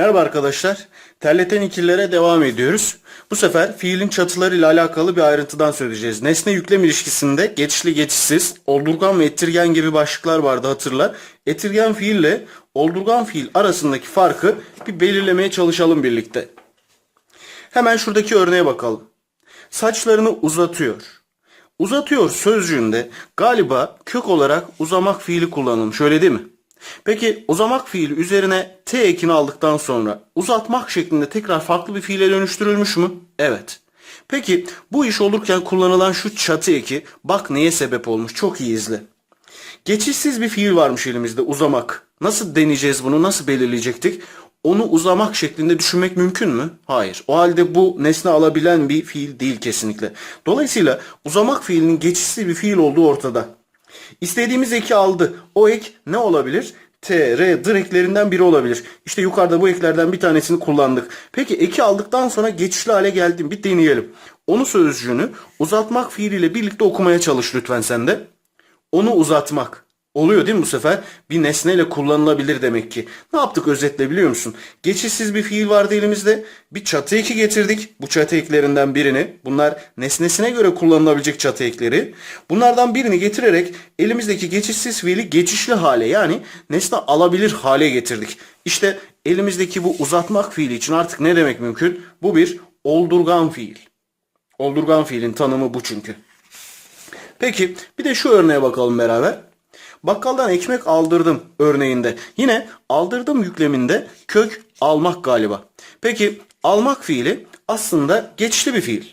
Merhaba arkadaşlar. Terleten ikililere devam ediyoruz. Bu sefer fiilin çatılarıyla alakalı bir ayrıntıdan söyleyeceğiz. Nesne yüklem ilişkisinde geçişli geçişsiz, oldurgan ve ettirgen gibi başlıklar vardı hatırla. Ettirgen fiille oldurgan fiil arasındaki farkı bir belirlemeye çalışalım birlikte. Hemen şuradaki örneğe bakalım. Saçlarını uzatıyor. Uzatıyor sözcüğünde galiba kök olarak uzamak fiili kullanılmış öyle değil mi? Peki uzamak fiili üzerine t ekini aldıktan sonra uzatmak şeklinde tekrar farklı bir fiile dönüştürülmüş mü? Evet. Peki bu iş olurken kullanılan şu çatı eki bak neye sebep olmuş çok iyi izle. Geçişsiz bir fiil varmış elimizde uzamak. Nasıl deneyeceğiz bunu nasıl belirleyecektik? Onu uzamak şeklinde düşünmek mümkün mü? Hayır. O halde bu nesne alabilen bir fiil değil kesinlikle. Dolayısıyla uzamak fiilinin geçişsiz bir fiil olduğu ortada. İstediğimiz eki aldı. O ek ne olabilir? T, R, D eklerinden biri olabilir. İşte yukarıda bu eklerden bir tanesini kullandık. Peki eki aldıktan sonra geçişli hale geldim. Bir deneyelim. Onu sözcüğünü uzatmak fiiliyle birlikte okumaya çalış lütfen sen de. Onu uzatmak. Oluyor değil mi bu sefer? Bir nesneyle kullanılabilir demek ki. Ne yaptık özetle biliyor musun? Geçişsiz bir fiil vardı elimizde. Bir çatı eki getirdik. Bu çatı eklerinden birini. Bunlar nesnesine göre kullanılabilecek çatı ekleri. Bunlardan birini getirerek elimizdeki geçişsiz fiili geçişli hale yani nesne alabilir hale getirdik. İşte elimizdeki bu uzatmak fiili için artık ne demek mümkün? Bu bir oldurgan fiil. Oldurgan fiilin tanımı bu çünkü. Peki bir de şu örneğe bakalım beraber. Bakkaldan ekmek aldırdım örneğinde. Yine aldırdım yükleminde kök almak galiba. Peki almak fiili aslında geçişli bir fiil.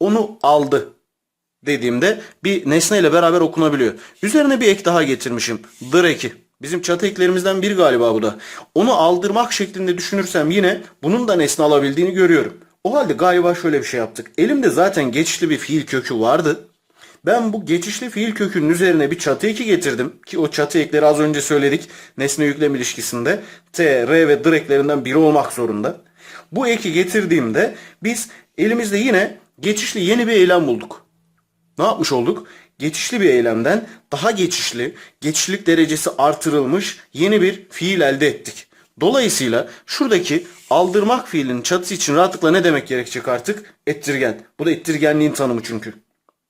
Onu aldı dediğimde bir nesneyle beraber okunabiliyor. Üzerine bir ek daha getirmişim. Dır eki. Bizim çatı eklerimizden biri galiba bu da. Onu aldırmak şeklinde düşünürsem yine bunun da nesne alabildiğini görüyorum. O halde galiba şöyle bir şey yaptık. Elimde zaten geçişli bir fiil kökü vardı. Ben bu geçişli fiil kökünün üzerine bir çatı eki getirdim. Ki o çatı ekleri az önce söyledik. Nesne yüklem ilişkisinde T, R ve D eklerinden biri olmak zorunda. Bu eki getirdiğimde biz elimizde yine geçişli yeni bir eylem bulduk. Ne yapmış olduk? Geçişli bir eylemden daha geçişli, geçişlik derecesi artırılmış yeni bir fiil elde ettik. Dolayısıyla şuradaki aldırmak fiilinin çatısı için rahatlıkla ne demek gerekecek artık? Ettirgen. Bu da ettirgenliğin tanımı çünkü.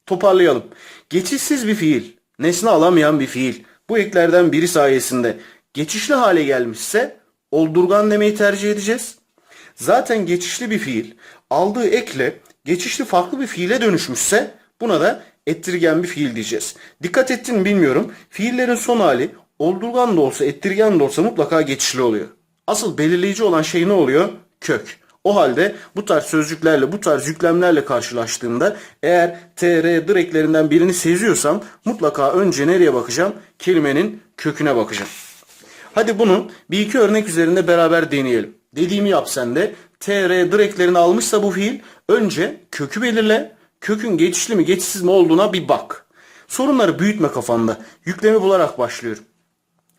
Toparlayalım. Geçişsiz bir fiil, nesne alamayan bir fiil. Bu eklerden biri sayesinde geçişli hale gelmişse oldurgan demeyi tercih edeceğiz. Zaten geçişli bir fiil aldığı ekle geçişli farklı bir fiile dönüşmüşse buna da ettirgen bir fiil diyeceğiz. Dikkat ettin mi bilmiyorum. Fiillerin son hali oldurgan da olsa ettirgen de olsa mutlaka geçişli oluyor. Asıl belirleyici olan şey ne oluyor? Kök. O halde bu tarz sözcüklerle, bu tarz yüklemlerle karşılaştığımda eğer tr eklerinden birini seziyorsam mutlaka önce nereye bakacağım? Kelimenin köküne bakacağım. Hadi bunu bir iki örnek üzerinde beraber deneyelim. Dediğimi yap sen de. tr eklerini almışsa bu fiil önce kökü belirle. Kökün geçişli mi geçişsiz mi olduğuna bir bak. Sorunları büyütme kafanda. Yüklemi bularak başlıyorum.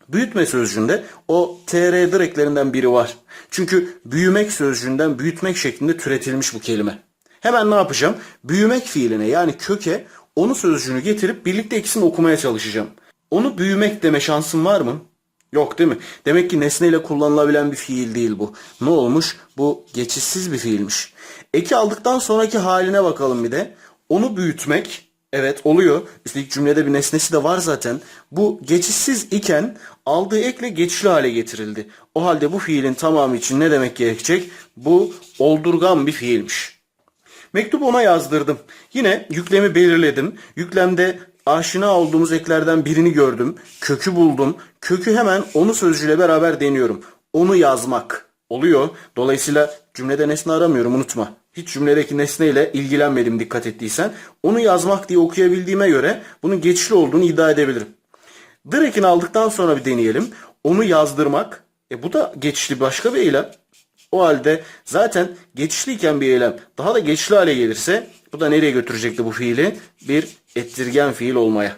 Büyütme sözcüğünde o tr eklerinden biri var. Çünkü büyümek sözcüğünden büyütmek şeklinde türetilmiş bu kelime. Hemen ne yapacağım? Büyümek fiiline yani köke onu sözcüğünü getirip birlikte ikisini okumaya çalışacağım. Onu büyümek deme şansım var mı? Yok değil mi? Demek ki nesneyle kullanılabilen bir fiil değil bu. Ne olmuş? Bu geçişsiz bir fiilmiş. Eki aldıktan sonraki haline bakalım bir de. Onu büyütmek Evet oluyor. Üstelik cümlede bir nesnesi de var zaten. Bu geçişsiz iken aldığı ekle geçişli hale getirildi. O halde bu fiilin tamamı için ne demek gerekecek? Bu oldurgan bir fiilmiş. Mektup ona yazdırdım. Yine yüklemi belirledim. Yüklemde aşina olduğumuz eklerden birini gördüm. Kökü buldum. Kökü hemen onu sözcüğüyle beraber deniyorum. Onu yazmak oluyor. Dolayısıyla cümlede nesne aramıyorum unutma. Hiç cümledeki nesneyle ilgilenmedim dikkat ettiysen. Onu yazmak diye okuyabildiğime göre bunun geçişli olduğunu iddia edebilirim. Direk'ini aldıktan sonra bir deneyelim. Onu yazdırmak. E bu da geçişli başka bir eylem. O halde zaten geçişliyken bir eylem daha da geçişli hale gelirse bu da nereye götürecekti bu fiili? Bir ettirgen fiil olmaya.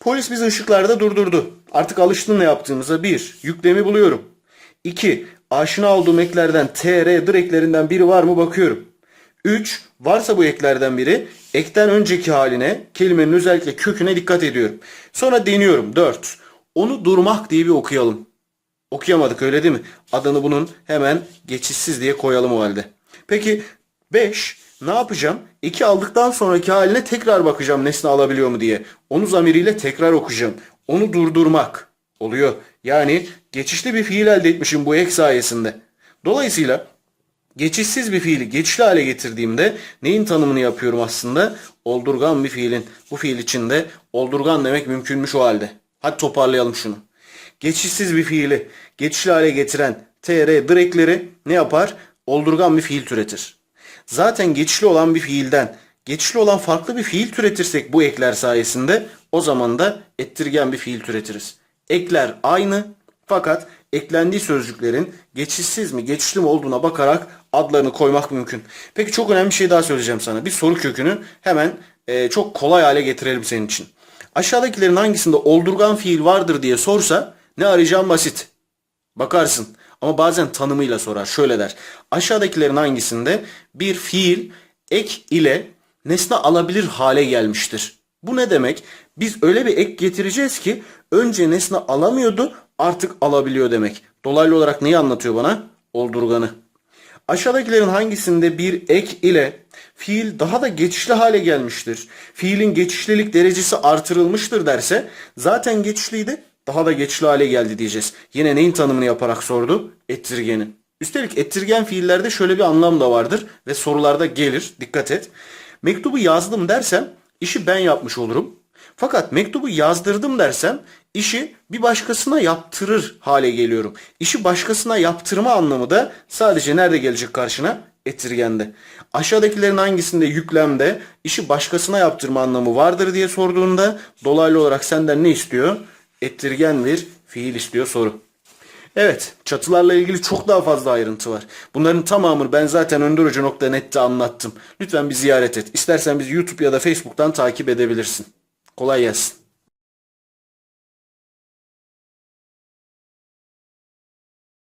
Polis bizi ışıklarda durdurdu. Artık alıştın ne yaptığımıza. Bir, yüklemi buluyorum. İki, aşina olduğum eklerden tr dır eklerinden biri var mı bakıyorum. 3. Varsa bu eklerden biri ekten önceki haline kelimenin özellikle köküne dikkat ediyorum. Sonra deniyorum. 4. Onu durmak diye bir okuyalım. Okuyamadık öyle değil mi? Adını bunun hemen geçişsiz diye koyalım o halde. Peki 5 ne yapacağım? 2 aldıktan sonraki haline tekrar bakacağım nesne alabiliyor mu diye. Onu zamiriyle tekrar okuyacağım. Onu durdurmak oluyor. Yani geçişli bir fiil elde etmişim bu ek sayesinde. Dolayısıyla geçişsiz bir fiili geçişli hale getirdiğimde neyin tanımını yapıyorum aslında? Oldurgan bir fiilin. Bu fiil içinde oldurgan demek mümkünmüş o halde. Hadi toparlayalım şunu. Geçişsiz bir fiili geçişli hale getiren tr direkleri ne yapar? Oldurgan bir fiil türetir. Zaten geçişli olan bir fiilden geçişli olan farklı bir fiil türetirsek bu ekler sayesinde o zaman da ettirgen bir fiil türetiriz. Ekler aynı fakat eklendiği sözcüklerin geçişsiz mi geçişli mi olduğuna bakarak adlarını koymak mümkün. Peki çok önemli bir şey daha söyleyeceğim sana. Bir soru kökünü hemen e, çok kolay hale getirelim senin için. Aşağıdakilerin hangisinde oldurgan fiil vardır diye sorsa ne arayacağım basit. Bakarsın ama bazen tanımıyla sorar. Şöyle der. Aşağıdakilerin hangisinde bir fiil ek ile nesne alabilir hale gelmiştir? Bu ne demek? Biz öyle bir ek getireceğiz ki önce nesne alamıyordu artık alabiliyor demek. Dolaylı olarak neyi anlatıyor bana? Oldurganı. Aşağıdakilerin hangisinde bir ek ile fiil daha da geçişli hale gelmiştir? Fiilin geçişlilik derecesi artırılmıştır derse zaten geçişliydi daha da geçişli hale geldi diyeceğiz. Yine neyin tanımını yaparak sordu? Ettirgenin. Üstelik ettirgen fiillerde şöyle bir anlam da vardır ve sorularda gelir. Dikkat et. Mektubu yazdım dersem işi ben yapmış olurum. Fakat mektubu yazdırdım dersem işi bir başkasına yaptırır hale geliyorum. İşi başkasına yaptırma anlamı da sadece nerede gelecek karşına? Ettirgende. Aşağıdakilerin hangisinde yüklemde işi başkasına yaptırma anlamı vardır diye sorduğunda dolaylı olarak senden ne istiyor? Ettirgen bir fiil istiyor soru. Evet, çatılarla ilgili çok daha fazla ayrıntı var. Bunların tamamını ben zaten önderhoca.net'te anlattım. Lütfen bir ziyaret et. İstersen bizi YouTube ya da Facebook'tan takip edebilirsin. Kolay gelsin.